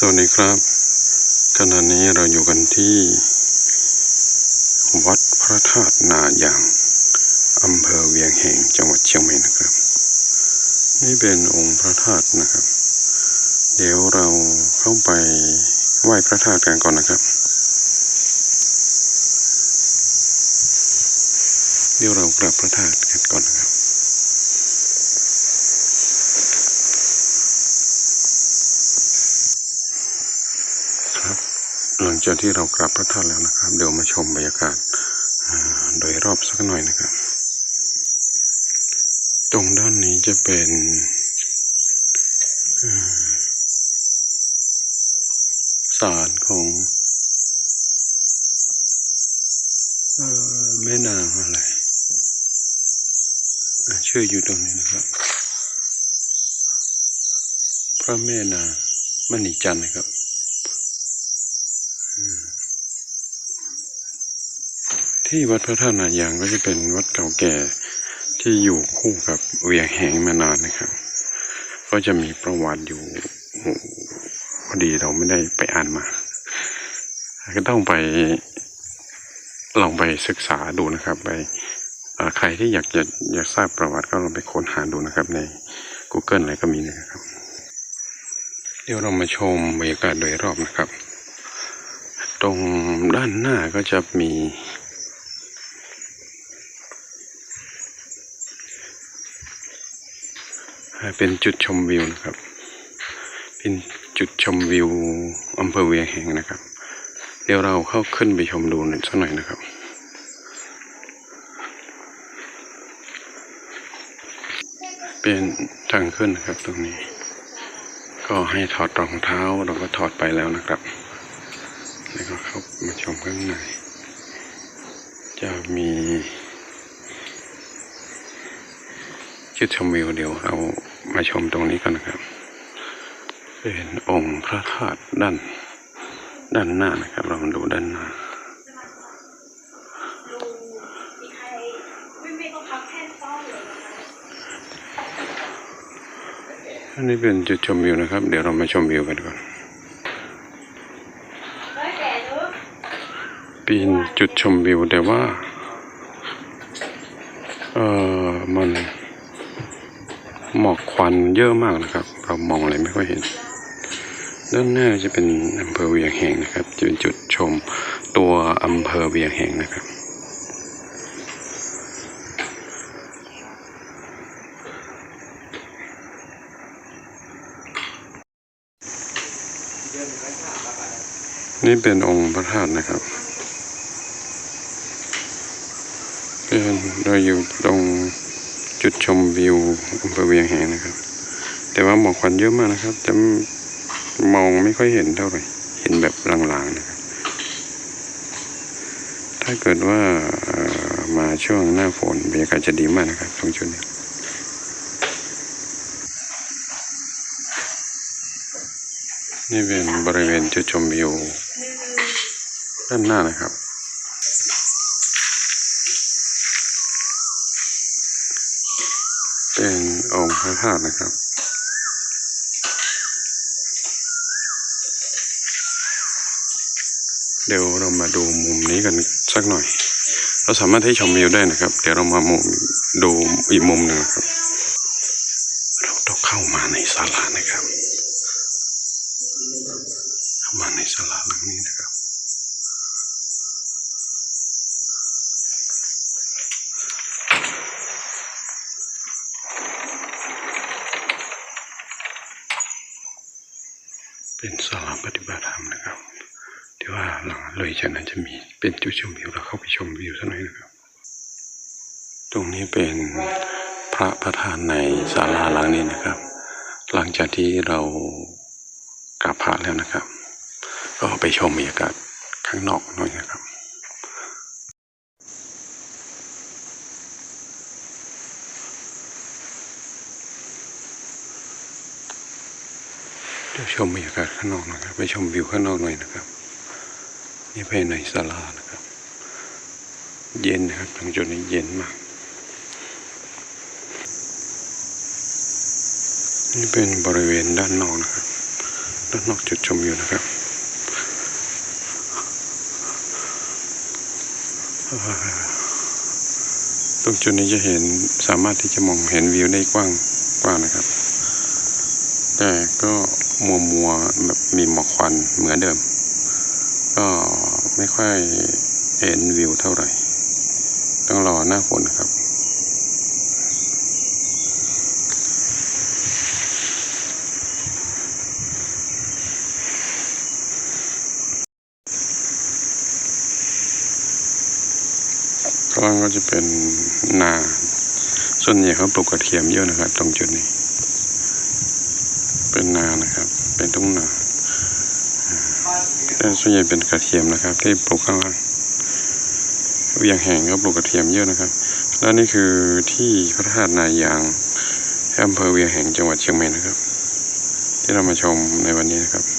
สวัสดีครับ ขณะนี้เราอยู่กันที่ วัดพระธาตุนายางอำเภอเวียงแหงจังหวัดเชียงใหม่นะครับ นี่เป็นองค์พระธาตุนะครับ เดี๋ยวเราเข้าไปไหว้พระธาตุกันก่อนนะครับ เดี๋ยวเรากราบพระธาตุกันก่อนนะครับ ครับ หลัง จากที่เรากราบพระธาตุแล้วนะครับ เดี๋ยวมาชมบรรยากาศโดยรอบสักหน่อยนะครับ ตรงด้านนี้จะเป็นศาลของอแม่นางอะไรอ่าชื่ออยู่ตรงนี้นะครับ พระแม่นางมณีจันทร์นะครับ ที่วัดพระธาตุนายางก็จะเป็นวัดเก่าแก่ที่อยู่คู่กับเวียงแหงมานานนะครับ ก็จะมีประวัติอยู่พอดีเราไม่ได้ไปอ่านมา ก็ต้องไปลองไปศึกษาดูนะครับ ไปใครที่อยากจะอยากทราบประวัติก็ลองไปค้นหาดูนะครับ ใน Google อะไรก็มีนะครับ เดี๋ยวเรามาชมบรรยากาศโดยรอบนะครับ ตรงด้านหน้าก็จะมี เป็นจุดชมวิวนะครับ เป็นจุดชมวิวอำเภอเวียงแหงนะครับ เดี๋ยวเราเข้าขึ้นไปชมดูหน่อยสักหน่อยนะครับ เป็นทางขึ้นนะครับตรงนี้ ก็ให้ถอดรองเท้าเราก็ถอดไปแล้วนะครับแล้วก็เข้ามาชมข้างในจะมี จุดชมวิวเดี๋ยวเรามาชมตรงนี้กันนะครับ เป็นองค์พระธาตุด้านด้านหน้านะครับ เรามาดูด้านหน้าอันนี้เป็นจุดชมวิวนะครับ เดี๋ยวเรามาชมวิวกันก่อนเป็นจุดชมวิวแต่ว่า เออมัน อกควันเยอะมากนะครับ เรามองอะไรไม่ค่อยเห็น ด้านหน้าจะเป็นอำเภอเวียงแหงนะครับจะเป็นจุดชมตัวอำเภอเวียงแหงนะครับนี่เป็นองค์พระธาตุนะครับเป็นเราอยู่ตรง จุดชมวิวอำเภอเวียงแหงนะครับ แต่ว่าหมอกควันเยอะมากนะครับ จะมองไม่ค่อยเห็นเท่าไหร่เห็นแบบลางๆนะครับ ถ้าเกิดว่ามาช่วงหน้าฝนบรรยากาศจะดีมากนะครับตรงจุดนี้นี่เป็นบริเวณจุดชมวิวด้านหน้านะครับ เป็นองค์พระธาตุนะครับ เดี๋ยวเรามาดูมุมนี้กันสักหน่อย เราสามารถให้ชมวิวได้นะครับ เดี๋ยวเรามามุมดูอีกมุมหนึ่งครับ เราต้องเข้ามาในศาลานะครับ เข้ามาในศาลาหลังนี้นะครับ เป็นศาลาปฏิบัติธรรมนะครับ ที่ว่าหลังเลยจากนั้นจะมีเป็นจุดชมวิวเราเข้าไปชมวิวสักหน่อยนะครับ ตรงนี้เป็นพระประธานในศาลาหลังนี้นะครับ หลังจากที่เรากราบพระแล้วนะครับ ก็ไปชมบรรยากาศข้างนอกหน่อยนะครับ ชมบรรยากาศข้างนอกหนะครับ ไปชมวิวข้างนอกหน่อยนะครับ นี่ภายในศาลานะครับ เย็นนะครับทางจุดนี้เย็นมาก นี่เป็นบริเวณด้านนอกนะครับ ด้านนอกจุดชมวิวนะครับตรงจุดนี้จะเห็นสามารถที่จะมองเห็นวิวได้กว้างกว้างนะครับ แต่ก็ มัวมัวแบบมีหมอกควันเหมือนเดิม ก็ไม่ค่อยเห็นวิวเท่าไหร่ ต้องรอหน้าฝนครับข้างล่างก็จะเป็นนา ส่วนใหญ่เขาปลูกกระเทียมเยอะนะครับ ตรงจุดนี้ เป็นนานะครับ เป็นทุ่งนาแต่ส่วนใหญ่เป็นกระเทียมนะครับ ที่ปลูกข้างล่างเวียงแห่งก็ปลูกกระเทียมเยอะนะครับ และนี่คือที่พระธาตุนายางอำเภอเวียงแห่งจังหวัดเชียงใหม่นะครับ ที่เรามาชมในวันนี้นะครับ